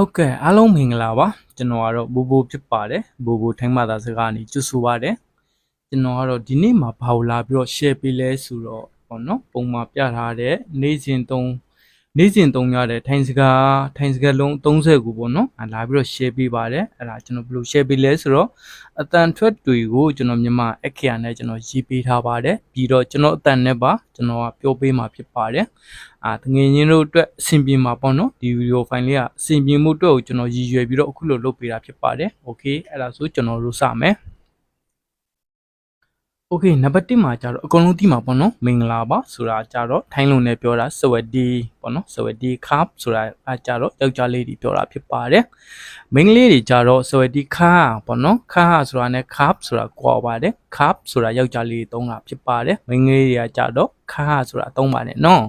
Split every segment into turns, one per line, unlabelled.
ဟုတ်ကဲ့အားလုံးမင်္ဂလာပါကျွန်တော်ကတော့ဘူဘူဖြစ်ပါတယ်ဘူဘူထိုင်းမာသာစကားနေကျွဆိုပါတယ်ကျွန်တော်ကတော့ဒီနေ့မှာဘာလို့လာပြီးတော့ share ပေးလဲဆိုတော့ပေါ့နော်ပုံမှာပြထားတဲ့နေ့စဉ်သုံး နေ့စဉ်သုံးရတဲ့ထိုင်းစကားထိုင်းစကားလုံး30ခုပေါ့နော်အဲလာပြီးတော့ share ပေးပါတယ်အဲ့ဒါကျွန်တော်ဘယ်လို share ပေးလဲဆိုတော့အတန်ထွက်တွေကိုကျွန်တော်မြန်မာအခရာနဲ့ကျွန်တော်ရေးပေးထားပါတယ်ပြီးတော့ကျွန်တော်အတန်နဲ့ပါကျွန်တော်ကပြောပေးမှာဖြစ်ပါတယ် အာတငယ်ချင်းတို့အတွက်အဆင်ပြေမှာပေါ့နော်ဒီဗီဒီယိုဖိုင်လေးကအဆင်ပြေမှုအတွက်ကိုကျွန်တော်ရည်ရွယ်ပြီးတော့အခုလိုလုပ်ပေးတာဖြစ်ပါတယ်โอเคအဲ့ဒါဆိုကျွန်တော်တို့စမယ် โอเคနံပါတ်1မှာကျတော့အကုန်လုံးသိမှာပေါ့နော်မင်္ဂလာပါဆိုတာကျတော့ထိုင်းလုံနဲ့ပြောတာစဝတ်ဒီပေါ့နော်စဝတ်ဒီခပ်ဆိုတာအကျတော့ယောက်ျားလေးတွေပြောတာဖြစ်ပါတယ်မိန်းကလေးတွေကျတော့စဝတ်ဒီခါပေါ့နော်ခါဆိုတာနဲ့ခပ်ဆိုတာကွာပါတယ်ခပ်ဆိုတာယောက်ျားလေးတွေသုံးတာဖြစ်ပါတယ်မိန်းကလေးတွေကကျတော့ခါဆိုတာသုံးပါတယ်နော်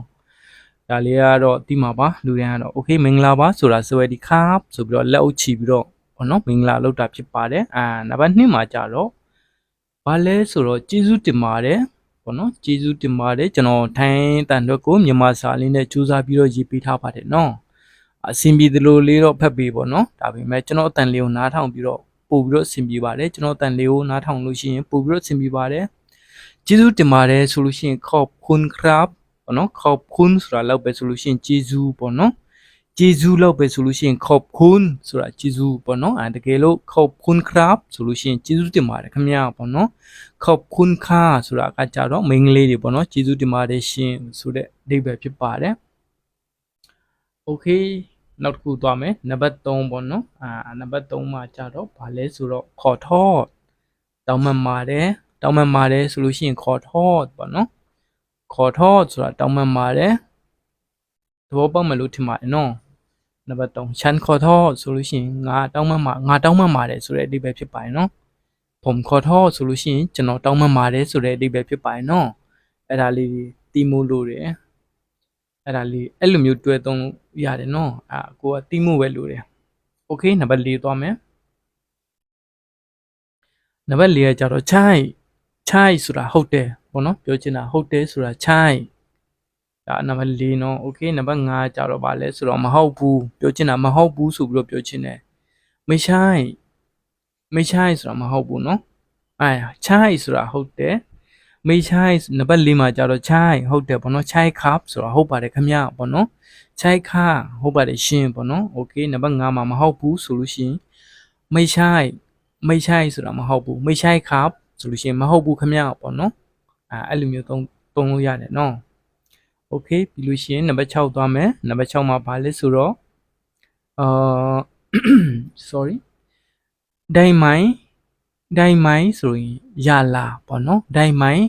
ဒါလေးကတော့ဒီမှာပါလူတွေကတော့ okay မင်္ဂလာပါဆိုတာစဝဲဒီခပ်ဆိုပြီးတော့လက်အုပ်ချီပြီးတော့ဘောနော်မင်္ဂလာလောက်တာဖြစ်ပါတယ်အာနံပါတ်2မှာကြတော့ ဘာလဲဆိုတော့ကျေးဇူးတင်ပါတယ်ဘောနော်ကျေးဇူးတင်ပါတယ်ကျွန်တော်ထိုင်းတန်တော့ကိုမြန်မာစာလေးနဲ့စူးစမ်းပြီးတော့ရေးပေးထားပါတယ်နော်အဆင်ပြေသလိုလေးတော့ဖတ်ပေးပေါ့နော်ဒါပေမဲ့ကျွန်တော်အတန်လေးကိုနားထောင်ပြီးတော့ပို့ပြီးတော့အဆင်ပြေပါတယ်ကျွန်တော်အတန်လေးကိုနားထောင်လို့ရှိရင်ပို့ပြီးတော့အဆင်ပြေပါတယ်ကျေးဇူးတင်ပါတယ်ဆိုလို့ရှိရင်ขอบคุณครับ ပေါ့နော်ขอบคุณဆိုတာလောက်ပဲဆိုလို့ရှိရင်ကျေးဇူးပေါ့နော် ကျေးဇူးလောက်ပဲဆိုလို့ရှိရင်ขอบคุณဆိုတာကျေးဇူးပေါ့နော်အဲတကယ်လို့ขอบคุณครับဆိုလို့ရှိရင်ကျေးဇူးတင်ပါတယ်ခင်ဗျာပေါ့နော်ขอบคุณค่ะဆိုတာကကြတော့မိန်းကလေးတွေပေါ့နော်ကျေးဇူးတင်ပါတယ်ရှင်ဆိုတဲ့အဓိပ္ပာယ်ဖြစ်ပါတယ်โอเคနောက်တစ်ခုသွားမယ်နံပါတ်3ပေါ့နော်အာနံပါတ်3မှာကြတော့ဗာလဲဆိုတော့ခေါ်ထော့တောင်းမှန်ပါတယ်တောင်းမှန်ပါတယ်ဆိုလို့ရှိရင်ခေါ်ထော့ပေါ့နော် ခေါ်ထော့ဆိုတာတောင်းပန်ပါတယ်သဘောပေါက်မလို့ထင်ပါတယ်နော် နံပါတ်3ချန်ခေါ်ထော့ဆိုလို့ရှိရင်ငါတောင်းပန်မှာငါတောင်းပန်ပါတယ်ဆိုတဲ့အဓိပ္ပာယ်ဖြစ်ပါတယ်နော်ผมခေါ်ထော့ဆိုလို့ရှိရင်ကျွန်တော်တောင်းပန်ပါတယ်ဆိုတဲ့အဓိပ္ပာယ်ဖြစ်ပါတယ်နော်အဲ့ဒါလေးတီမို့လို့တယ်အဲ့ဒါလေးအဲ့လိုမျိုးတွဲသုံးရတယ်နော်အာကိုကတီမို့ပဲလို့တယ်โอเคနံပါတ်4သွားမယ်နံပါတ်4ကကြတော့ chai chai ဆိုတာဟုတ်တယ်ပေါ့နော်ပြောချင်တာဟုတ်တယ်ဆိုတာ chai ဒါနံပါတ်4เนาะ okay နံပါတ်5ကြတော့ဗာလဲဆိုတော့မဟုတ်ဘူးပြောချင်တာမဟုတ်ဘူးဆိုပြီးတော့ပြောချင်တယ်ไม่ใช่ไม่ใช่ဆိုတာမဟုတ်ဘူးเนาะအဲ chai ဆိုတာဟုတ်တယ်ไม่ใช่နံပါတ်4မှာကြတော့ chai ဟုတ်တယ်ပေါ့နော် chai cup ဆိုတာဟုတ်ပါတယ်ခင်ဗျာပေါ့နော် chai ka ဟုတ်ပါတယ်ရှင်ပေါ့နော် okay နံပါတ်5မှာမဟုတ်ဘူးဆိုလို့ရှိရင်ไม่ใช่ไม่ใช่ဆိုတာမဟုတ်ဘူးไม่ใช่ครับဆိုလို့ရှိရင်မဟုတ်ဘူးခင်ဗျာပေါ့နော်အဲအဲ့လိုမျိုးသုံးသုံးလို့ရတယ်နော် โอเคပြီးလို့ရှိရင်နံပါတ်6သွားမယ်နံပါတ်6မှာဘာလဲဆိုတော့အာ sorry ဒိုင်မိုင်ဒိုင်မိုင်ဆိုရင်ရလာပေါ့နော်ဒိုင်မိုင်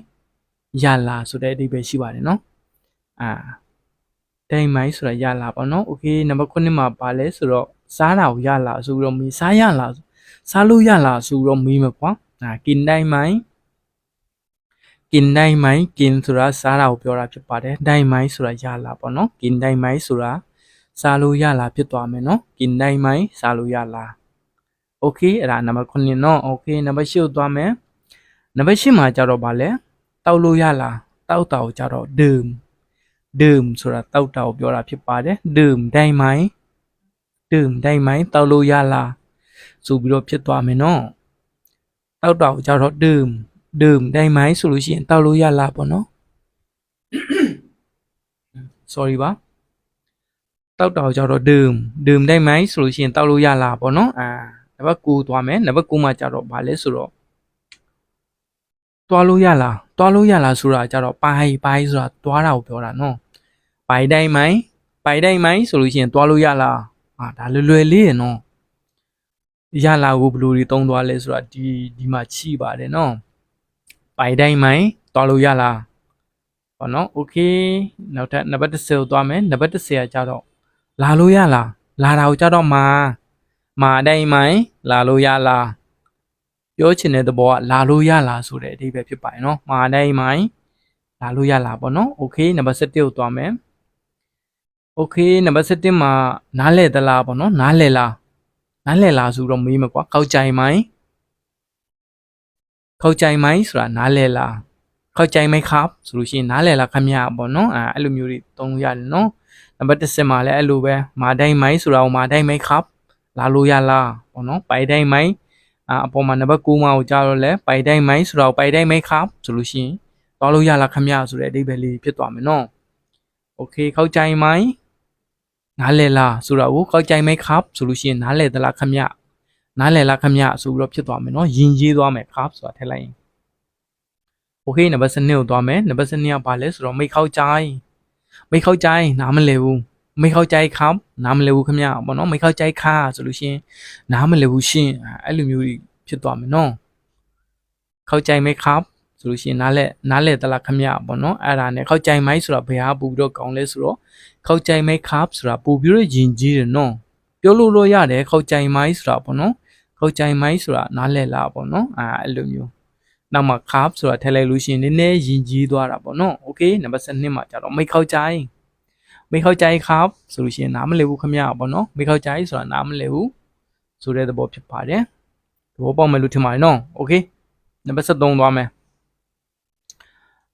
ရလာဆိုတဲ့အဓိပ္ပာယ်ရှိပါတယ်နော်အာဒိုင်မိုင်ဆိုတာရလာပေါ့နော်โอเคနံပါတ်9မှာဘာလဲဆိုတော့စားတာကိုရလာဆိုပြီးတော့မေးစားရလာစားလို့ရလာဆိုပြီးတော့မေးမှာကွာအာกินได้ไหม กินได้ไหมกินဆိုတာစားတာကိုပြောတာဖြစ်ပါတယ်ได้ไหมဆိုတာရလာပေါ့နော်กินได้ไหมဆိုတာစားလို့ရလာဖြစ်သွားမယ်နော်กินได้ไหมစားလို့ရလာโอเคအဲ့ဒါနံပါတ်9เนาะโอเคနံပါတ်10ကိုသွားမယ်နံပါတ်10မှာကြတော့ဗာလဲတောက်လို့ရလာတောက်တာကိုကြတော့ดื่มดื่มဆိုတာတောက်တာကိုပြောတာဖြစ်ပါတယ်ดื่มได้ไหมดื่มได้ไหมတောက်လို့ရလာဆိုပြီးတော့ဖြစ်သွားမယ်เนาะ တောက်တော့ကြတော့ดื่ม ดื่มได้ไหมဆိုလို့ရှိရင်တောက်လို့ရလားပေါ့နော် sorry ပါတောက်တော့ကြတော့ดื่มดื่มได้ไหมဆိုလို့ရှိရင်တောက်လို့ရလားပေါ့နော်အာနံပါတ်9သွားမယ်နံပါတ်9မှာကြတော့ဗာလဲဆိုတော့တွားလို့ရလားတွားလို့ရလားဆိုတာကြတော့ပိုင်ပိုင်ဆိုတာတွားတာကိုပြောတာနော်ပိုင်တိုင်းမိုင်းပိုင်တိုင်းမိုင်းဆိုလို့ရှိရင်တွားလို့ရလားအာဒါလွယ်လွယ်လေးရနော် ရလာကိုဘယ်လိုတွေတုံးသွားလဲဆိုတာဒီဒီမှာချိပါတယ်နော် ပိုင်တိုင်းမိုင်းတွားလို့ရလားဟောနော်โอเคနောက်ထပ်နံပါတ်10ကိုသွားမယ်နံပါတ်10ကကြတော့လာလို့ရလားလာတာကိုကြတော့မာမာတိုင်းမိုင်းလာလို့ရလားပြောချင်တဲ့သဘောကလာလို့ရလားဆိုတဲ့အဓိပ္ပာယ်ဖြစ်ပါတယ်နော်မာတိုင်းမိုင်းလာလို့ရလားပေါ့နော်โอเคနံပါတ်17ကိုသွားမယ်โอเคနံပါတ်17မှာနားလဲသလားပေါ့နော်နားလဲလား နားလည်လားဆိုတော့မေးမှာကွာเข้าใจไ หมเข้าใจไหมဆိုတာနားလည်လားเข้าใจไหมครับဆိုလို့ရှိရင်နားလည်လားခင်ဗျာပေါ့နော်အဲအဲ့လိုမျိုးတွေသုံးလို့ရတယ်နော်နံပါတ်10မှာလည်းအဲ့လိုပဲမာတိုင်းไหมဆိုတာကိုမာတိုင်းไหมครับ လာလို့ရလားပေါ့နော်ပိုင်တိုင်းမိုင်းအာအပေါ်မှာနံပါတ်9မှာကိုကြားတော့လဲပိုင်တိုင်းမိုင်းဆိုတော့ပိုင်တိုင်းမိုင်းခါဆိုလို့ရှိရင်သွားလို့ရလားခမရဆိုတဲ့အဓိပ္ပာယ်လေးဖြစ်သွားမယ်နော်โอเคเข้าใจไหมနားလည်လားဆိုတော့ကိုเข้าใจไหมครับဆိုလို့ရှိရင်နားလည်သလားခမရ နားလည်လားခမရဆိုပြီးတော့ဖြစ်သွားမယ်နော်ယဉ်ကျေးသွားမယ် curve ဆိုတာထည့်လိုက်ရင် okay နံပါတ်7ကိုသွားမယ်နံပါတ်7ကဘာလဲဆိုတော့မိတ်ခေါက်ကြိုင်းမိတ်ခေါက်ကြိုင်းနားမလည်ဘူးမိတ်ခေါက်ကြိုက်ခါနားမလည်ဘူးခမရပေါ့နော်မိတ်ခေါက်ကြိုက်ခါဆိုလို့ရှင်နားမလည်ဘူးရှင်အဲ့လိုမျိုးဖြစ်သွားမယ်နော်ခေါက်ကြိုက်မိတ်ခါဆိုလို့ရှိရင်နားလက်နားလက်တလားခမရပေါ့နော်အဲ့ဒါနဲ့ခောက်ကြိုင်မိုက်ဆိုတာဘယ်ဟာပူပြီးတော့ကောင်းလဲဆိုတော့ခောက်ကြိုင်မိုက် carb ဆိုတာပူပြီးတော့ယဉ်ကျေးတယ်နော်ပြောလို့လို့ရတယ်ခောက်ကြိုင်မိုက်ဆိုတာပေါ့နော် เข้าใจไหมဆိုတာနားလဲလားပေါ့နော်အာအဲ့လိုမျိုးနောက်မှာ carb ဆိုတာထည့်လိုက်လို့ရှိရင်နည်းနည်းယဉ်ကျေးသွားတာပေါ့နော်โอเคနံပါတ်7မှာကျတော့ไม่เข้าใจไม่เข้าใจครับဆိုလို့ရှိရင်နားမလည်ဘူးခမရပေါ့နော်ไม่เข้าใจဆိုတာနားမလည်ဘူးဆိုတဲ့သဘောဖြစ်ပါတယ်သဘောပေါက်မယ်လို့ထင်ပါတယ်နော်โอเคနံပါတ်73သွားမယ်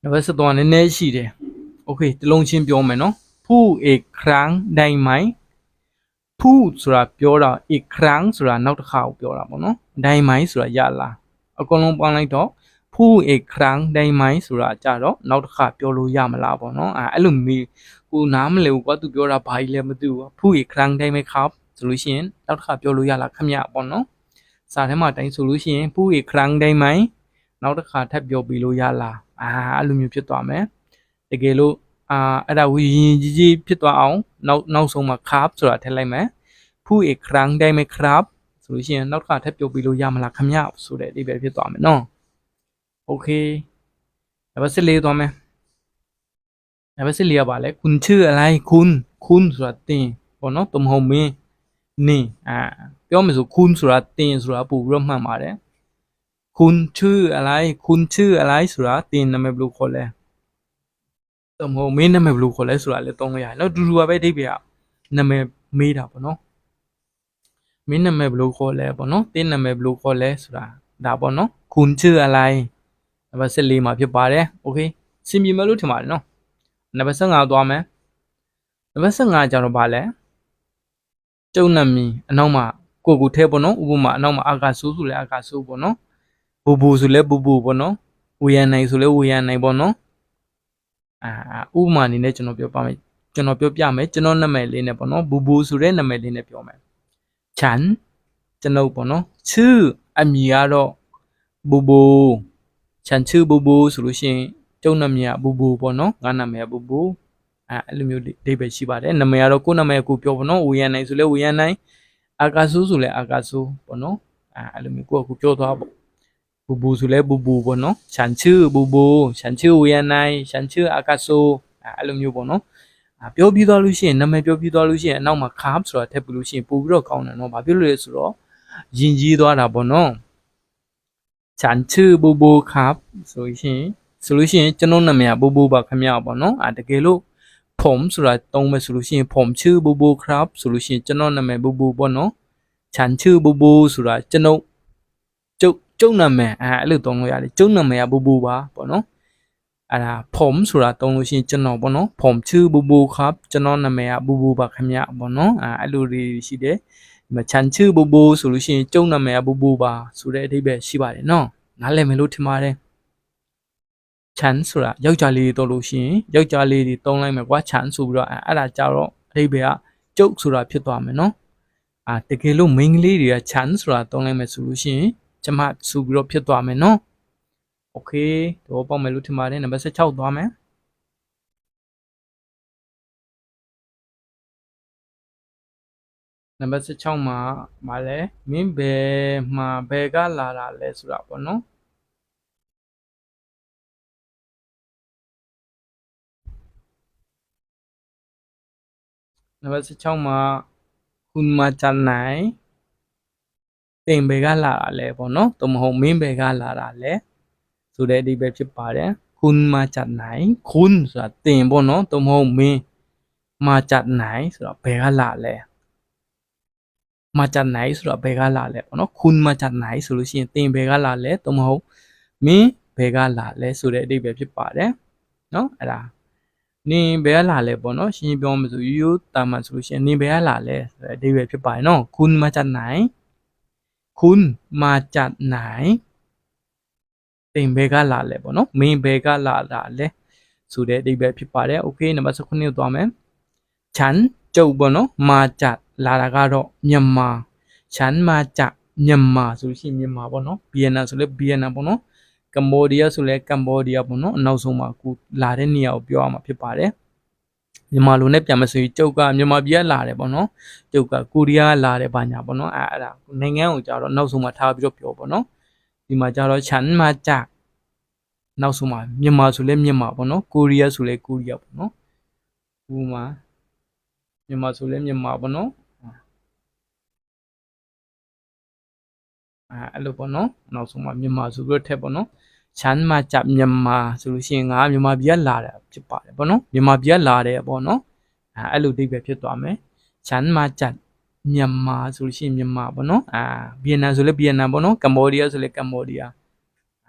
နံပါတ်73နည်းနည်းရှိတယ်โอเคတလုံးချင်းပြောမယ်နော်ผู้เอกครั้งได้ไหม ผู้ဆိုတာပြောတာ อีกครั้งဆိုတာနောက်တစ်ခါကိုပြောတာပေါ့နော်ได้ไหมဆိုတာရလားအကုန်လုံးပေါင်းလိုက်တော့ผู้เอกครั้งได้ไหมဆိုတာကြတော့နောက်တစ်ခါပြောလို့ရမလားပေါ့နော်အဲအဲ့လိုမီကိုနားမလဲဘူးကွာသူပြောတာဘာကြီးလဲမသိဘူးผู้เอกครั้งได้ไหมครับဆိုလို့ရှိရင်နောက်တစ်ခါပြောလို့ရလားခမရပေါ့နော်စာထဲမှာတိုင်းဆိုလို့ရှိရင်ผู้เอกครั้งได้ไหมနောက်တစ်ခါထပ်ပြောပြီးလို့ရလားအာအဲ့လိုမျိုးဖြစ်သွားမယ်တကယ်လို့ အာအဲ့ဒါဝီရင်ကြီးကြီးဖြစ်သွားအောင်နောက်နောက်ဆုံးမှာ carb ဆိုတာထည့်လိုက်မယ်ผู้เอกครั้งได้ไหมครับဆိုလို့ရှိရင်နောက်တစ်ခါထပ်ပြောပြီးလို့ရမလားခမရဆိုတဲ့အဓိပ္ပာယ်ဖြစ်သွားမယ်နော်โอเคနံပါတ်14သွားမယ်နံပါတ်14ကပါလဲคุณชื่ออะไรคุณคุณဆိုတာတင်ပေါ့နော်တမဟုတ်မင်းနင်းအာပြောမယ်ဆိုคุณဆိုတာတင်ဆိုတာပို့ပြီးတော့မှတ်ပါတယ်คุณชื่ออะไรคุณชื่ออะไรဆိုတာတင်နာမည်ဘယ်လိုခေါ်လဲ တမဟုတ်မင်းနာမည်ဘယ်လိုခေါ်လဲဆိုတာလည်းသုံးလို့ရတယ်နော်တူတူပါပဲအဓိပ္ပာယ်ကနာမည်မေးတာပေါ့နော်မင်းနာမည်ဘယ်လိုခေါ်လဲပေါ့နော်တင်းနာမည်ဘယ်လိုခေါ်လဲဆိုတာဒါပေါ့နော်คุณชื่ออะไรနံပါတ်14မှာဖြစ်ပါတယ်โอเคစင်ပြေမလို့ထင်ပါတယ်နော်နံပါတ်15သွားမယ်နံပါတ်15ကျတော့ဗာလဲကျုံနမီအနောက်မှာကိုကိုထဲပေါ့နော်ဥပမာအနောက်မှာအာကာဆိုးဆိုလဲအာကာဆိုးပေါ့နော်ဘူဘူဆိုလဲဘူဘူပေါ့နော်ဝေယန်နိုင်ဆိုလဲဝေယန်နိုင်ပေါ့နော် အာဥပမာအနေနဲ့ကျွန်တော်ပြောပါမယ်ကျွန်တော်ပြောပြမယ်ကျွန်တော်နာမည်လေးနဲ့ပေါ့နော်ဘူဘူဆိုတဲ့နာမည်လေးနဲ့ပြောမယ်ချန်ကျွန်ုပ်ပေါ့နော်ชื่อအမည်ကတော့ဘူဘူချန်ชื่อဘူဘူဆိုလို့ရှိရင်ကျုံနာမည်ကဘူဘူပေါ့နော်ငါနာမည်ကဘူဘူအဲအဲ့လိုမျိုးအဓိပ္ပာယ်ရှိပါတယ်နာမည်ကတော့ကိုယ့်နာမည်ကိုပြောပေါ့နော်ဝေယန်နိုင်ဆိုလဲဝေယန်နိုင်အာကာဆိုးဆိုလဲအာကာဆိုးပေါ့နော်အဲအဲ့လိုမျိုးကိုယ့်အကူပြောသွားပေါ့ ဘူဘူဆိုလဲဘူဘူပေါ့နော်ချန်ชื่อဘူဘူချန်ชื่อဝေယန်နိုင်ချန်ชื่อအာကာဆိုးအဲအဲ့လိုမျိုးပေါ့နော်အာပြောပြီးသွားလို့ရှိရင်နာမည်ပြောပြီးသွားလို့ရှိရင်အနောက်မှာ carb ဆိုတာထည့်ပြီးလို့ရှိရင်ပို့ပြီးတော့ကောင်းတယ်နော်ဘာဖြစ်လို့လဲဆိုတော့ယဉ်ကျေးသွားတာပေါ့နော်ฉันชื่อบูบูครับဆိုရှင်ဆိုလို့ရှိရင်ကျွန်တော်နာမည်ကဘူဘူပါခင်ဗျာပေါ့နော်အာတကယ်လို့ผมဆိုတာတုံးမယ်ဆိုလို့ရှိရင်ผมชื่อบูบูครับဆိုလို့ရှိရင်ကျွန်တော်နာမည်ဘူဘူပေါ့နော်ฉันชื่อบูบูဆိုတာကျွန်တော် ကျုပ်ကျုပ်နာမည်အဲအဲ့လိုတုံးလို့ရတယ်ကျုပ်နာမည်ကဘူဘူပါပေါ့နော်အဲ့ဒါผมဆိုတာတုံးလို့ရှိရင်ကျွန်တော်ပေါ့နော်ผมชื่อบูบูครับကျွန်တော်နာမည်ကဘူဘူပါခင်ဗျာပေါ့နော်အဲအဲ့လိုတွေရှိတယ်ဒီမှာချန်ချူဘူဘူဆိုလို့ရှိရင်ကျုံနာမည်ကဘူဘူပါဆိုတဲ့အဓိပ္ပာယ်ရှိပါတယ်နော်နားလည်မယ်လို့ထင်ပါတယ်ချန်ဆိုတာယောက်ျားလေးတွေတော့လို့ရှိရင်ယောက်ျားလေးတွေတုံးလိုက်မယ်ကွာချန်ဆိုပြီးတော့အဲ့ဒါကြတော့အဓိပ္ပာယ်ကကျုပ်ဆိုတာဖြစ်သွားမယ်နော်အာတကယ်လို့မိန်းကလေးတွေကချန်ဆိုတာတုံးလိုက်မယ်ဆိုလို့ရှိရင် ကျမဆိုပြီးတော့ဖြစ်သွားမယ်နော်โอเคတော့ပေါက်မယ်လို့ထင်ပါတယ်နံပါတ်16သွားမယ်နံပါတ်16မှာမလဲမင်းဘယ်မှာဘယ်ကလာတာလဲဆိုတာပေါ့နော်နံပါတ်16မှာคุณมาจากไหน တင်ဘယ်ကလာတာလဲပေါ့နော်သို့မဟုတ်မင်းဘယ်ကလာတာလဲဆိုတဲ့အဓိပ္ပာယ်ဖြစ်ပါတယ်คุณมาจากไหนคุณဆိုတာတင်ပေါ့နော်သို့မဟုတ်မင်းมาจากไหนဆိုတော့ဘယ်ကလာလဲมาจากไหนဆိုတော့ဘယ်ကလာလဲပေါ့နော်คุณมาจากไหนဆိုလို့ရှိရင်တင်ဘယ်ကလာလဲသို့မဟုတ်မင်းဘယ်ကလာလဲဆိုတဲ့အဓိပ္ပာယ်ဖြစ်ပါတယ်နော်အဲ့ဒါ နင်ဘယ်ကလာလဲပေါ့နော်ရှင်းရှင်းပြောမှဆိုရိုးရိုးတာမှန်ဆိုလို့ရှိရင်နင်ဘယ်ကလာလဲဆိုတဲ့အဓိပ္ပာယ်ဖြစ်ပါတယ်နော်คุณมาจากไหน คุณมาจากไหนတင်ဘယ်ကလာလဲပေါ့နော်မင်းဘယ်ကလာတာလဲဆိုတဲ့အဓိပ္ပာယ်ဖြစ်ပါတယ်โอเคနံပါတ်19ကိုသွားမယ်ฉันကျုပ်ပေါ့နော်มาจากလာတာကတော့မြန်မာฉันมาจากမြန်မာဆိုလို့ရှိရင်မြန်မာပေါ့နော်ဗီယက်နမ်ဆိုလဲဗီယက်နမ်ပေါ့နော်ကမ္ဘောဒီးယားဆိုလဲကမ္ဘောဒီးယားပေါ့နော်အနောက်ဆုံးမှာအခုလာတဲ့နေရာကိုပြောရမှာဖြစ်ပါတယ် မြန်မာလိုနဲ့ပြန်မဆိုရင်ကျုပ်ကမြန်မာပြည်ကလာတယ်ပေါ့နော်ကျုပ်ကကိုရီးယားလာတယ်ဘာညာပေါ့နော်အဲအဲ့ဒါနိုင်ငံကိုကြာတော့နောက်ဆုံးမှာထားပြီးတော့ပြောပေါ့နော်ဒီမှာကြာတော့ချန်မာကြနောက်ဆုံးမှာမြန်မာဆိုလဲမြန်မာပေါ့နော်ကိုရီးယားဆိုလဲကိုရီးယားပေါ့နော်ဥပမာမြန်မာဆိုလဲမြန်မာပေါ့နော်အဲအဲ့လိုပေါ့နော်နောက်ဆုံးမှာမြန်မာဆိုပြီးတော့ထက်ပေါ့နော် ချမ်းမကြမြန်မာဆိုလို့ရှိရင်ငါမြန်မာပြည်ကလာတယ်ဖြစ်ပါတယ်ပေါ့နော်မြန်မာပြည်ကလာတယ်ပေါ့နော်အဲအဲ့လိုအဓိပ္ပာယ်ဖြစ်သွားမယ်ချမ်းမကြမြန်မာဆိုလို့ရှိရင်မြန်မာပေါ့နော်အာဗီယက်နမ်ဆိုလဲဗီယက်နမ်ပေါ့နော်ကမ္ဘောဒီးယားဆိုလဲကမ္ဘောဒီးယား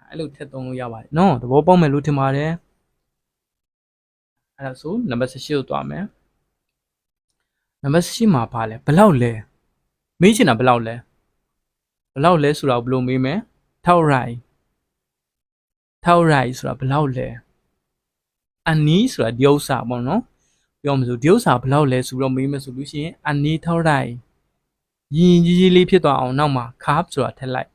အဲ့လိုထက်သုံးလို့ရပါတယ်နော်သဘောပေါက်မယ်လို့ထင်ပါတယ်အဲ့ဒါဆိုနံပါတ်18ကိုသွားမယ်နံပါတ်18မှာပါလဲဘယ်လောက်လဲမေးချင်တာဘယ်လောက်လဲဘယ်လောက်လဲဆိုတော့ဘယ်လိုမေးမလဲထောက်ရိုင် ထောက်ရိုင်ဆိုတာဘယ်လောက်လဲအနီးဆိုတာဒီဥစ္စာပေါ့နော်ပြောမှဆိုဒီဥစ္စာဘယ်လောက်လဲဆိုတော့မေးမယ်ဆိုလို့ရှိရင်အနီးထောက်ရိုင်ရင်ကြီးကြီးလေးဖြစ်သွားအောင်နောက်မှာ carb ဆိုတာထည့်လိုက်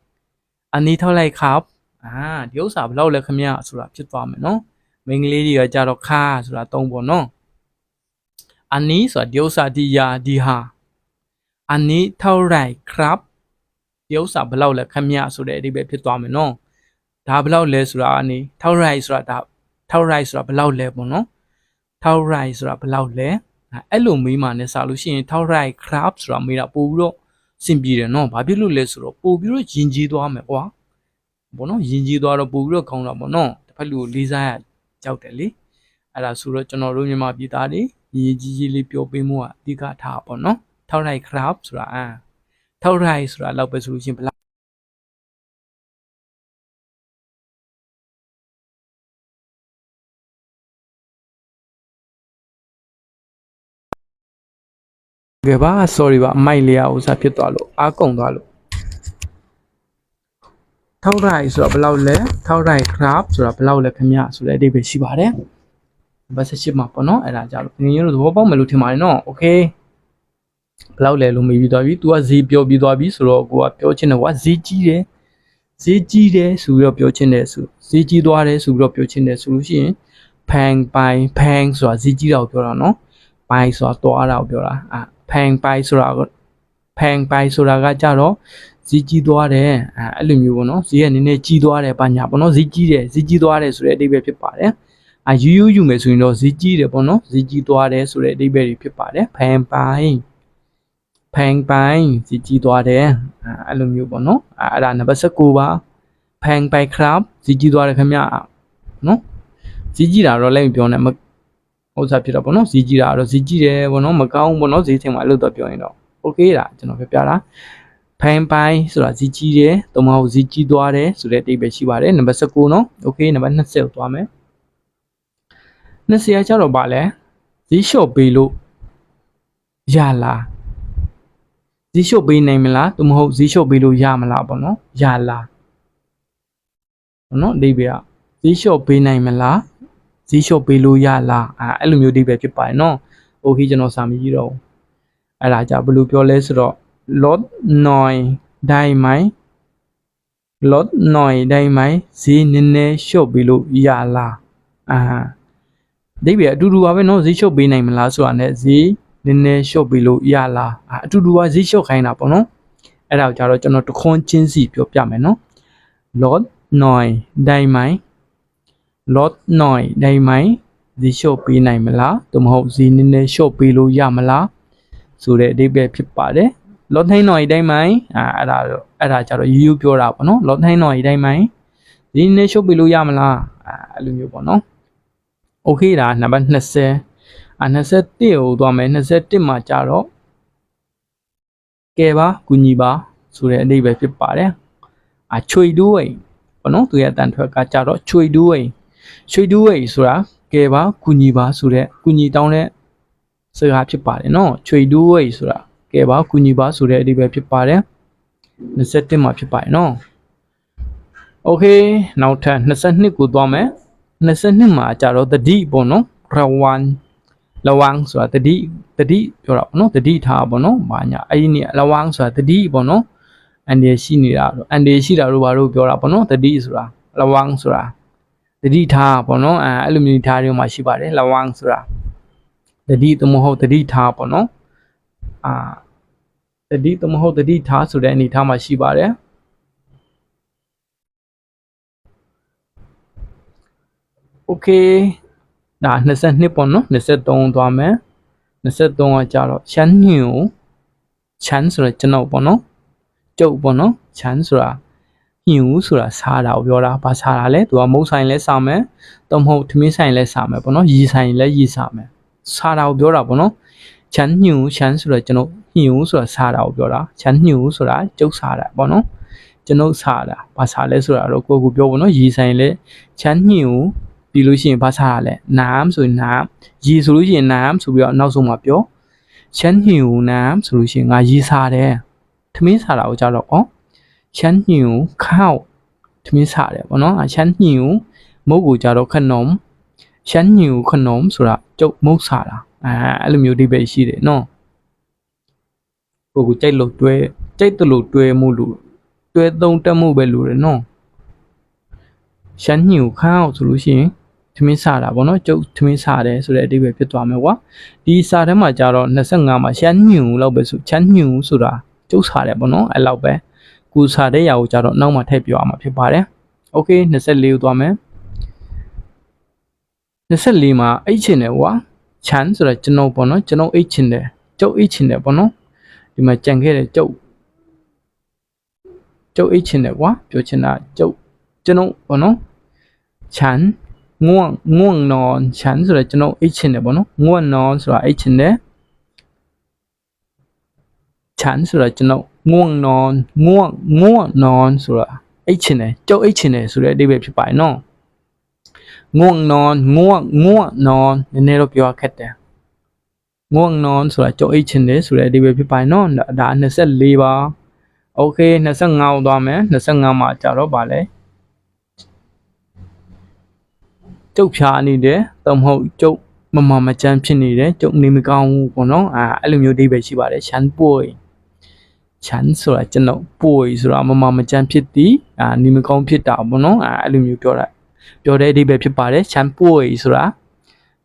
အနီးထောက်လိုက် carb အာဒီဥစ္စာဘယ်လောက်လဲခမရဆိုတာဖြစ်သွားမယ်နော်မိန်းကလေးတွေကကြတော့ခါဆိုတာသုံးပေါ့နော်အနီးဆိုတာဒီဥစ္စာဒီယာဒီဟာအနီးထောက်ရိုင် crab ဒီဥစ္စာဘယ်လောက်လဲခမရဆိုတဲ့အဓိပ္ပာယ်ဖြစ်သွားမယ်နော် ဒါဘယ်လောက်လဲဆိုတာအနေထောက်ရိုက်ဆိုတာဒါထောက်ရိုက်ဆိုတာဘယ်လောက်လဲပေါ့နော်ထောက်ရိုက်ဆိုတာဘယ်လောက်လဲအဲ့လိုမေးမှလည်းစလို့ရှိရင်ထောက်ရိုက် crab ဆိုတာမေးတာပို့ပြီးတော့စင်ပြေတယ်နော်ဘာဖြစ်လို့လဲဆိုတော့ပို့ပြီးတော့ယဉ်ကျေးသွားမယ်ကွာပေါ့နော်ယဉ်ကျေးသွားတော့ပို့ပြီးတော့ကောင်းတာပေါ့နော်တစ်ဖက်လူကိုလေးစားရကြောက်တယ်လေအဲ့ဒါဆိုတော့ကျွန်တော်တို့မြန်မာပြည်သားတွေရည်ကြီးကြီးလေးပြောပေးမှုကအဓိကထားပေါ့နော်ထောက်ရိုက် crab ဆိုတာအာထောက်ရိုက်ဆိုတာလောက်ပဲဆိုလို့ရှိရင် ဘယ်လောက် ကဲပါ sorry ပါအမိုက်လေးอ่ะဥစားဖြစ်သွားလို့အားကုန်သွားလို့ထောက်ရိုက်ဆိုတော့ဘယ်လောက်လဲထောက်ရိုက် craft ဆိုတာဘယ်လောက်လဲခင်ဗျဆိုတဲ့အဓိပ္ပာယ်ရှိပါတယ်ဘတ်ဆက်မှာပေါ့နော်အဲ့ဒါကြလို့ငင်းရလို့သဘောပေါက်မယ်လို့ထင်ပါတယ်နော် okay ဘယ်လောက်လဲလို့မေးပြီးသွားပြီ तू ကဈေးပြောပြီးသွားပြီဆိုတော့ကိုကပြောချင်တယ်ကွာဈေးကြီးတယ်ဈေးကြီးတယ်ဆိုပြီးတော့ပြောချင်တယ်ဆိုဈေးကြီးသွားတယ်ဆိုပြီးတော့ပြောချင်တယ်ဆိုလို့ရှိရင်ဖန်ပိုင်ဖန်ဆိုတာဈေးကြီးတာကိုပြောတာနော်ပိုင်ဆိုတာသွားတာကိုပြောတာအာ ဖန်ပိုင်ဆိုတာကဖန်ပိုင်ဆိုတာကကြတော့ဈေးကြီးသွားတယ်အဲအဲ့လိုမျိုးပေါ့နော်ဈေးကနည်းနည်းကြီးသွားတယ်ပါညာပေါ့နော်ဈေးကြီးတယ်ဈေးကြီးသွားတယ်ဆိုတဲ့အဓိပ္ပာယ်ဖြစ်ပါတယ်အာယူယူယူမယ်ဆိုရင်တော့ဈေးကြီးတယ်ပေါ့နော်ဈေးကြီးသွားတယ်ဆိုတဲ့အဓိပ္ပာယ်တွေဖြစ်ပါတယ်ဖန်ပိုင်ဖန်ပိုင်ဈေးကြီးသွားတယ်အဲအဲ့လိုမျိုးပေါ့နော်အဲအဲ့ဒါနံပါတ်19ပါဖန်ပိုင်ခရပ်ဈေးကြီးသွားတယ်ခင်ဗျနော်ဈေးကြီးတာတော့လည်းမပြောနဲ့မ ဥစ္စာဖြစ်တော့ပေါ့နော်ဈေးကြီးတာတော့ဈေးကြီးတယ်ပေါ့နော်မကောင်းဘူးပေါ့နော်ဈေးထင်မှာအဲ့လိုတော့ပြောရင်တော့โอเคတာကျွန်တော်ပြပြတာဖန်ပိုင်ဆိုတာဈေးကြီးတယ်တမဟုတ်ဈေးကြီးသွားတယ်ဆိုတဲ့အတိတ်ပဲရှိပါတယ်နံပါတ်19နော်โอเคနံပါတ်20ကိုသွားမယ်20ကကျတော့ပါလဲဈေးလျှော့ပေးလို့ရလားဈေးလျှော့ပေးနိုင်မလားတမဟုတ်ဈေးလျှော့ပေးလို့ရမလားပေါ့နော်ရလားပေါ့နော်အတိတ်ပဲကဈေးလျှော့ပေးနိုင်မလား ဈေးလျှော့ပေးလို့ရလားအဲအဲ့လိုမျိုးအတိတ်ပဲဖြစ်ပါတယ်နော်โอเคကျွန်တော်စာမကြည့်တော့ဘူးအဲ့ဒါကြဘယ်လိုပြောလဲဆိုတော့ lot หน่อยได้ไหม lot หน่อยได้ไหมဈေးနည်းနည်းလျှော့ပေးလို့ရလားအာဒိဗေအတူတူပါပဲเนาะဈေးလျှော့ပေးနိုင်မလားဆိုတာ ਨੇ ဈေးနည်းနည်းလျှော့ပေးလို့ရလားအာအတူတူပါဈေးလျှော့ခိုင်းတာပေါ့နော်အဲ့ဒါကိုကြတော့ကျွန်တော်တခွန်းချင်းစီပြောပြမယ်နော် lot หน่อยได้ไหม lot 9ဒိုင်မိုင်ဈေးလျှော့ပေးနိုင်မလားသို့မဟုတ်ဈေးနည်းနည်းလျှော့ပေးလို့ရမလားဆိုတဲ့အဓိပ္ပာယ်ဖြစ်ပါတယ် lot 9နော်ဒီတိုင်းမိုင်အာအဲ့ဒါတော့အဲ့ဒါကြတော့ရိုးရိုးပြောတာပေါ့နော် lot 9နော်ဒီတိုင်းမိုင်ဈေးနည်းလျှော့ပေးလို့ရမလားအာအဲ့လိုမျိုးပေါ့နော် okay ဒါနံပါတ်20အာ21ကိုသွားမယ်21မှာကြတော့ကဲပါကုညီပါဆိုတဲ့အဓိပ္ပာယ်ဖြစ်ပါတယ်အာချွေဒူးဝိဘောနော်သူရဲ့အတန်ထွက်ကကြတော့ချွေဒူးဝိ န်ချွေဒူးဝိန်ဆိုတာ ကဲပါကုညီပါဆိုတဲ့ကုညီတောင်းတဲ့စကားဖြစ်ပါတယ်နော်ချွေတူးဝိတ်ဆိုတာကဲပါကုညီပါဆိုတဲ့အဓိပ္ပာယ်ဖြစ်ပါတယ်21မှာဖြစ်ပါတယ်နော်โอเคနောက်ထပ်22ကိုသွားမယ်22မှာကြတော့တတိပေါ့နော်ရဝန်လဝမ်ဆိုတာတတိတတိပြောတာပေါ့နော်တတိထားပေါ့နော်ဘာညာအဲ့ဒီနေလဝမ်ဆိုတာတတိပေါ့နော်အန်ဒီရှိနေတာတော့အန်ဒီရှိတာတို့ဘာလို့ပြောတာပေါ့နော်တတိဆိုတာလဝမ်ဆိုတာ တတိထားပေါ့နော်အဲအဲ့လိုမျိုးထားတွေမှာရှိပါတယ်လဝမ်ဆိုတာတတိသမဟုတ်တတိထားပေါ့နော်အာတတိသမဟုတ်တတိထားဆိုတဲ့အနေထားမှာရှိပါတယ်โอเคဒါ22ပေါ့နော်23သွားမယ်23ကကြတော့ချမ်းညူချမ်းဆိုတော့ကျွန်တော်ပေါ့နော်ကျုပ်ပေါ့နော်ချမ်းဆိုတာ ညူဆိုတာစားတာကိုပြောတာဘာစားတာလဲသူကမုတ်ဆိုင်လဲစားမယ်တော့မဟုတ်ထမင်းဆိုင်လဲစားမယ်ပေါ့နော်ရီဆိုင်လဲရီစားမယ်စားတာကိုပြောတာပေါ့နော်ချမ်းညူချမ်းဆိုတော့ကျွန်တော်ညူဆိုတာစားတာကိုပြောတာချမ်းညူဆိုတာကျုပ်စားတာပေါ့နော်ကျွန်ုပ်စားတာဘာစားလဲဆိုတာတော့ကိုကိုပြောပေါ့နော်ရီဆိုင်လဲချမ်းညူပြီးလို့ရှိရင်ဘာစားရလဲနာမ်ဆိုရင်နာမ်ရီဆိုလို့ရှိရင်နာမ်ဆိုပြီးတော့နောက်ဆုံးမှာပြောချမ်းညူနာမ်ဆိုလို့ရှိရင်ငါရီစားတယ်ထမင်းစားတာကိုကြတော့ဩ ချမ်းညူခောက်ထမင်းစားတယ်ပေါ့နော်ချမ်းညူမုတ်ကိုကြတော့ခနုံချမ်းညူခနုံဆိုတာကျုပ်မုတ်စားတာအဲအဲ့လိုမျိုးဒီပဲရှိတယ်နော်ကိုကိုကြိုက်လို့တွဲကြိုက်တယ်လို့တွဲမှုလို့တွဲသုံးတက်မှုပဲလို့ရနော်ရှမ်းညူခောက်ဆိုလို့ရှိရင်ထမင်းစားတာပေါ့နော်ကျုပ်ထမင်းစားတယ်ဆိုတဲ့အဓိပ္ပာယ်ဖြစ်သွားမယ်ကွာဒီစာထဲမှာကြတော့25မှာရှမ်းညူလောက်ပဲဆိုချမ်းညူဆိုတာကျုပ်စားတယ်ပေါ့နော်အဲ့လောက်ပဲ ကူစားတဲ့ຢာကိုကြတော့နောက်မှထည့်ပြောရမှာဖြစ်ပါတယ်โอเค24ကိုသွားမယ်24မှာအိတ်ချင်တယ်ကွာချမ်းဆိုတော့ကျွန်တော်ပေါ့နော်ကျွန်တော်အိတ်ချင်တယ်ကျုပ်အိတ်ချင်တယ်ပေါ့နော်ဒီမှာကြံခဲ့တယ်ကျုပ်ကျုပ်အိတ်ချင်တယ်ကွာပြောချင်တာကျုပ်ကျွန်တော်ပေါ့နော်ချမ်းง่วงง่วงนอนฉันဆိုတော့ကျွန်တော်အိတ်ချင်တယ်ပေါ့နော်ง่วงนอนဆိုတာအိတ်ချင်တယ်ฉันဆိုတော့ကျွန်တော် ง่วงนอนง่วงง่วงนอนဆိုတာအိတ်ချင်တယ်ကြောက်အိတ်ချင်တယ်ဆိုတဲ့အဓိပ္ပာယ်ဖြစ်ပါတယ်နော်ง่วงนอนง่วงง่วงนอนနည်းနည်းတော့ပြောရခက်တယ်ง่วงนอนဆိုတာကြောက်အိတ်ချင်တယ်ဆိုတဲ့အဓိပ္ပာယ်ဖြစ်ပါတယ်နော်ဒါ24ပါโอเค25ကိုသွားမယ်25မှာကြာတော့ဗာလဲကျုပ်ဖြာနေတယ်တော့မဟုတ်ကျုပ်မမမချမ်းဖြစ်နေတယ်ကျုပ်နေမကောင်းဘူးပေါ့နော်အာအဲ့လိုမျိုးအိဗယ်ရှိပါတယ်ချမ်းပွေ ချမ်းဆိုတာကျွန်တော်ပွေဆိုတာမမမချမ်းဖြစ်သည်အာနေမကောင်းဖြစ်တာပေါ့နော်အာအဲ့လိုမျိုးပြောတာပြောတဲ့အဓိပ္ပာယ်ဖြစ်ပါတယ်ချမ်းပွေဆိုတာ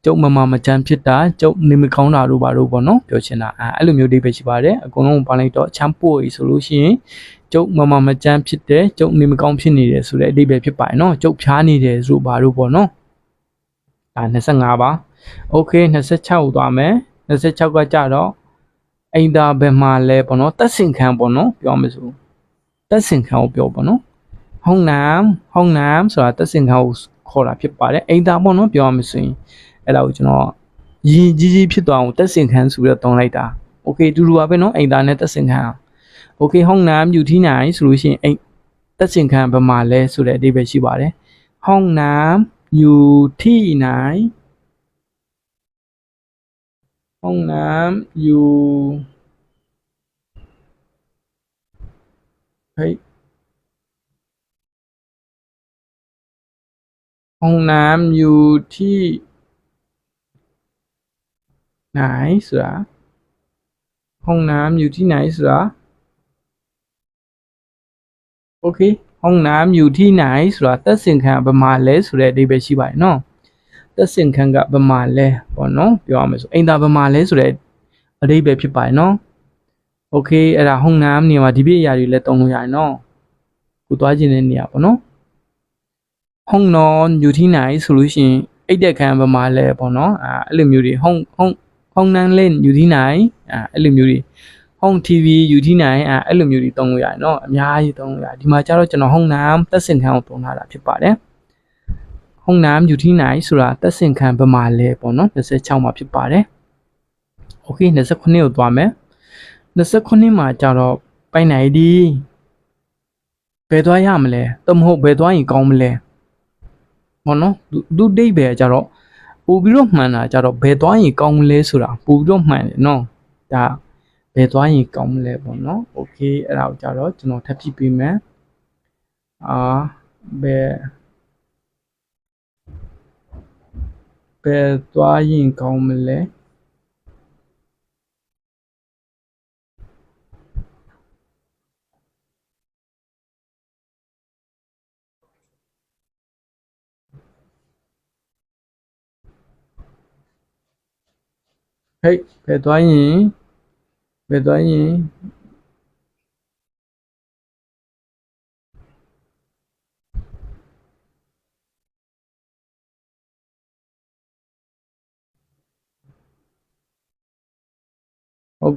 ကျုပ်မမမချမ်းဖြစ်တာကျုပ်နေမကောင်းတာတို့ဘာတို့ပေါ့နော်ပြောချင်တာအာအဲ့လိုမျိုးအိဗယ်ရှိပါတယ်အကုန်လုံးပါလိုက်တော့ချမ်းပွေဆိုလို့ရှိရင်ကျုပ်မမမချမ်းဖြစ်တယ်ကျုပ်နေမကောင်းဖြစ်နေတယ်ဆိုတဲ့အဓိပ္ပာယ်ဖြစ်ပါတယ်နော်ကျုပ်ဖြားနေတယ်ဆိုဘာတို့ပေါ့နော်ဒါ25ပါโอเค26ကိုသွားမယ်26ကကြတော့ အိမ်သာဘယ်မှာလဲပေါ့နော်တက်စင်ခံပေါ့နော်ပြောမယ်ဆိုတက်စင်ခံကိုပြောပေါ့နော်ห้องน้ำห้องน้ำဆိုတာတက်စင်ခံကိုခေါ်တာဖြစ်ပါတယ်အိမ်သာပေါ့နော်ပြောရမယ်ဆိုရင်အဲ့ဒါကိုကျွန်တော်ရင်းကြီးကြီးဖြစ်သွားအောင်တက်စင်ခံဆိုပြီးတော့တုံးလိုက်တာโอเคတူတူပါပဲနော်အိမ်သာနဲ့တက်စင်ခံโอเคห้องน้ำอยู่ที่ไหนဆိုလို့ရှိရင်အိမ်တက်စင်ခံဘယ်မှာလဲဆိုတဲ့အဓိပ္ပာယ်ရှိပါတယ်ห้องน้ำอยู่ที่ไหน ห้องน้ำอยู่เฮ้ยห้องน้ำอยู่ที่ ไหนเสือ ห้องน้ำอยู่ที่ไหนเสือ โอเค ห้องน้ำอยู่ที่ไหนเสือตัดสินค่ะประมาณเลสเรดดีเบชิบายเนาะ သက်စင်ခံကဗမာလဲပေါ့နော်ပြောရမယ်ဆိုအိမ်သာဗမာလဲဆိုတဲ့အဓိပ္ပာယ်ဖြစ်ပါတယ်နော်โอเคအဲ့ဒါห้องน้ำနေရာမှာဒီပြည့်အရာတွေလည်းတုံးလို့ရတယ်နော်ကိုသွားခြင်းတဲ့နေရာပေါ့နော်ห้องนอนอยู่ที่ไหนဆိုလို့ရှိရင်အိတ်တဲ့ခံဗမာလဲပေါ့နော်အဲအဲ့လိုမျိုးတွေห้องห้องห้องนั่งเล่นอยู่ที่ไหนအဲအဲ့လိုမျိုးတွေห้อง TV อยู่ที่ไหนအဲအဲ့လိုမျိုးတွေတုံးလို့ရတယ်เนาะအများကြီးတုံးလို့ရတယ်ဒီမှာကျတော့ကျွန်တော်ห้องน้ำတက်စင်ခံကိုတုံးထားတာဖြစ်ပါတယ် ห้องน้ำอยู่ที่ไหนဆိုတာတက်စင်ခံဗမာလဲပေါ့เนาะ26မှာဖြစ်ပါတယ်โอเค29ကိုသွားမယ်29မှာကျတော့ပိုင်နိုင်ဒီဘယ်သွားရမလဲတမဟုတ်ဘယ်သွားရင်ကောင်းမလဲဘောနော်သူဒိတ်ပဲကြတော့ ပို့ပြီးတော့မှန်တာကြတော့ဘယ်သွားရင်ကောင်းမလဲဆိုတာပို့ပြီးတော့မှန်တယ်နော်ဒါဘယ်သွားရင်ကောင်းမလဲပေါ့နော်โอเคအဲ့ဒါကိုကြတော့ကျွန်တော်ထပ်ပြပေးမယ်အာဘယ် ဘယ်သွားရင်ကောင်းမလဲ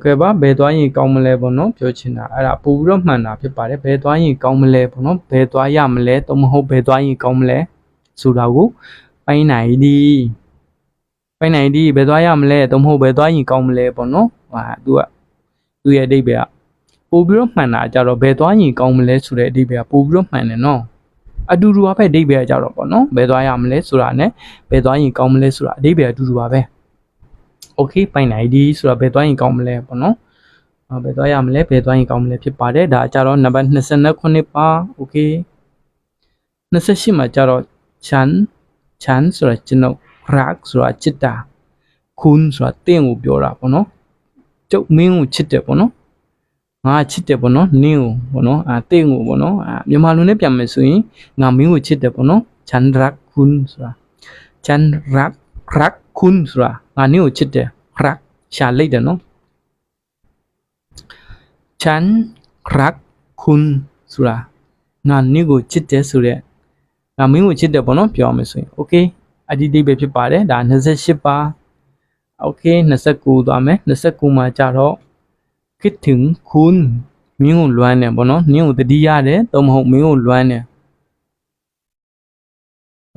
ဟေးဘယ်သွားရင်ဘယ်သွားရင်ဟုတ်ကဲ့ပါဘယ်သွားရင်ကောင်းမလဲပေါ့နော်ပြောချင်တာအဲ့ဒါပို့ပြီးတော့မှန်တာဖြစ်ပါတယ်ဘယ်သွားရင်ကောင်းမလဲပေါ့နော်ဘယ်သွားရမလဲတော့မဟုတ်ဘယ်သွားရင်ကောင်းမလဲဆိုတာကိုပိုင်းနိုင်ဒီပိုင်နိုင်ဒီဘယ်သွားရမလဲတော့မဟုတ်ဘယ်သွားရင်ကောင်းမလဲပေါ့နော်ဟာသူကသူရဲ့အဓိပ္ပာယ်ကပို့ပြီးတော့မှန်တာကြတော့ဘယ်သွားရင်ကောင်းမလဲဆိုတဲ့အဓိပ္ပာယ်ကပို့ပြီးတော့မှန်တယ်နော်အတူတူပါပဲအဓိပ္ပာယ်ကကြတော့ပေါ့နော်ဘယ်သွားရမလဲဆိုတာနဲ့ဘယ်သွားရင်ကောင်းမလဲဆိုတာအဓိပ္ပာယ်အတူတူပါပဲ okay ပိုင်နိုင်ဒီဆိုတာဘယ်သွားရင်ကောင်းမလဲပေါ့နော်ဘယ်သွားရမလဲဘယ်သွားရင်ကောင်းမလဲဖြစ်ပါတယ်ဒါကြတော့ number 29ပါ okay 28မှာကြတော့ chan chan ဆိုတာကျွန်ုပ် crack ဆိုတာချစ်တာ kun ဆိုတာတင့်ကိုပြောတာပေါ့နော်ကျုပ်မင်းကိုချစ်တယ်ပေါ့နော်ငါချစ်တယ်ပေါ့နော်နင်းကိုပေါ့နော်အာတင့်ကိုပေါ့နော်အာမြန်မာလူနဲ့ပြန်မယ်ဆိုရင်ငါမင်းကိုချစ်တယ်ပေါ့နော် chandrak kun ဆိုတာ chandrak crack kun ဆိုတာ ငါနင်းကိုချစ်တယ်รักရှာလိုက်တယ်နော်ချန်รักคุณဆိုတာငါနင်းကိုချစ်တယ်ဆိုတဲ့ငါမင်းကိုချစ်တယ်ပေါ့နော်ပြောရမယ်ဆိုရင်โอเค အဒီတိပဲဖြစ်ပါတယ်ဒါ28ပါโอเค29သွားမယ်29မှာကြတော့คิดถึงคุณမင်းကိုလွမ်းတယ်ဗောနော်နင်းကိုတတိရတယ်တော့မဟုတ်မင်းကိုလွမ်းတယ်ဗော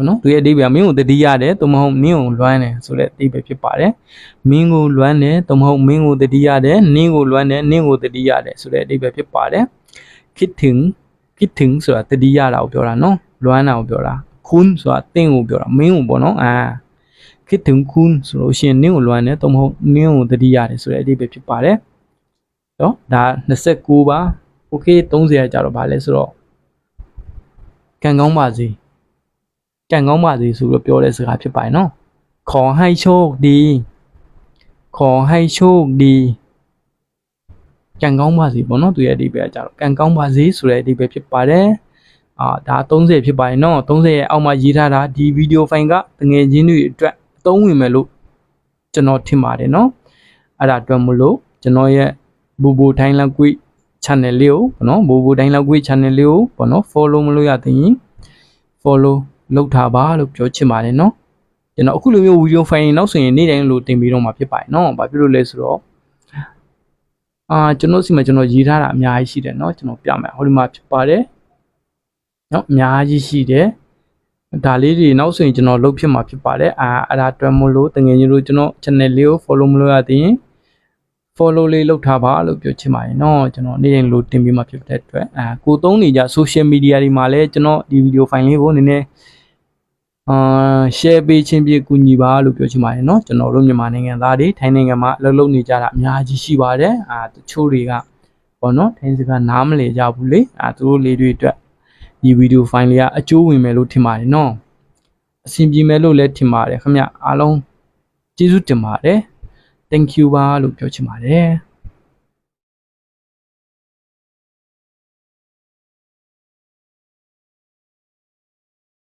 နော်သူရဲ့အဓိပ္ပာယ်မင်းကိုတတိရတယ်တော့မဟုတ်မင်းကိုလွမ်းတယ်ဆိုတဲ့အဓိပ္ပာယ်ဖြစ်ပါတယ်မင်းကိုလွမ်းတယ်တော့မဟုတ်မင်းကိုတတိရတယ်နင်းကိုလွမ်းတယ်နင်းကိုတတိရတယ်ဆိုတဲ့အဓိပ္ပာယ်ဖြစ်ပါတယ်คิดถึงคิดถึงဆိုတာတတိရတာကိုပြောတာနော်လွမ်းတာကိုပြောတာคุณဆိုတာတင့်ကိုပြောတာမင်းကိုပေါ့နော်အာคิดถึงคุณဆိုလို့ရှိရင်နင်းကိုလွမ်းတယ်တော့မဟုတ်နင်းကိုတတိရတယ်ဆိုတဲ့အဓိပ္ပာယ်ဖြစ်ပါတယ်နော်ဒါ29ပါโอเค30ရကြတော့ဗာလဲဆိုတော့ကံကောင်းပါစေ ကံကောင်းပါစေဆိုပြီးပြောတဲ့စကားဖြစ်ပါတယ်နော်ขอให้โชคดีขอให้โชคดีကံကောင်းပါစေပေါ့နော်သူရဲ့အဓိပ္ပာယ်ကကြတော့ကံကောင်းပါစေဆိုတဲ့အဓိပ္ပာယ်ဖြစ်ပါတယ်အာဒါ30ဖြစ်ပါတယ်နော်30ရဲ့အောက်မှာရေးထားတာဒီဗီဒီယိုဖိုင်ကတငယ်ချင်းတွေအတွက်အသုံးဝင်မယ်လို့ကျွန်တော်ထင်ပါတယ်နော်အဲ့ဒါအတွက်မလို့ကျွန်တော်ရဲ့ဘူဘူထိုင်းလန်ကွိ channel လေးကိုပေါ့နော်ဘူဘူထိုင်းလန်ကွိ channel လေးကိုပေါ့နော် follow မလို့ရသေးရင် follow လုပ်ထားပါလို့ပြောချင်ပါတယ်နော်ကျွန်တော်အခုလိုမျိုးဗီဒီယိုဖိုင်နောက်ဆိုရင်နေ့တိုင်းလို့တင်ပြီးတော့မှာဖြစ်ပါတယ်နော်ဘာဖြစ်လို့လဲဆိုတော့အာကျွန်တော်စီမှာကျွန်တော်ရေးထားတာအများကြီးရှိတယ်เนาะကျွန်တော်ပြမယ်ဟိုဒီမှာဖြစ်ပါတယ်เนาะအများကြီးရှိတယ်ဒါလေးတွေနောက်ဆိုရင်ကျွန်တော်လုပ်ဖြစ်မှာဖြစ်ပါတယ်အာအဲ့ဒါအတွက်မို့လို့တငယ်ချင်းတို့ကျွန်တော် channel လေးကို follow မလုပ်ရသေးရင် follow လေးလုပ်ထားပါလို့ပြောချင်ပါတယ်เนาะကျွန်တော်နေ့တိုင်းလို့တင်ပြီးမှဖြစ်တဲ့အတွက်အာကိုသုံးနေကြ social media တွေမှာလည်းကျွန်တော်ဒီ video file လေးကိုနည်းနည်း အာ share ပေးခြင်းပြကူညီပါလို့ပြောချင်ပါတယ်เนาะကျွန်တော်တို့မြန်မာနိုင်ငံသားတွေထိုင်းနိုင်ငံမှာအလုပ်လုပ်နေကြတာအများကြီးရှိပါတယ်အာတချို့တွေကပေါ့နော်ထိုင်းစကားနားမလည်ကြဘူးလေအာသူတို့လေးတွေအတွက်ဒီဗီဒီယိုဖိုင်လေးကအကျိုးဝင်မယ်လို့ထင်ပါတယ်เนาะအဆင်ပြေမယ်လို့လည်းထင်ပါတယ်ခင်ဗျအားလုံးကျေးဇူးတင်ပါတယ် thank you ပါလို့ပြောချင်ပါတယ်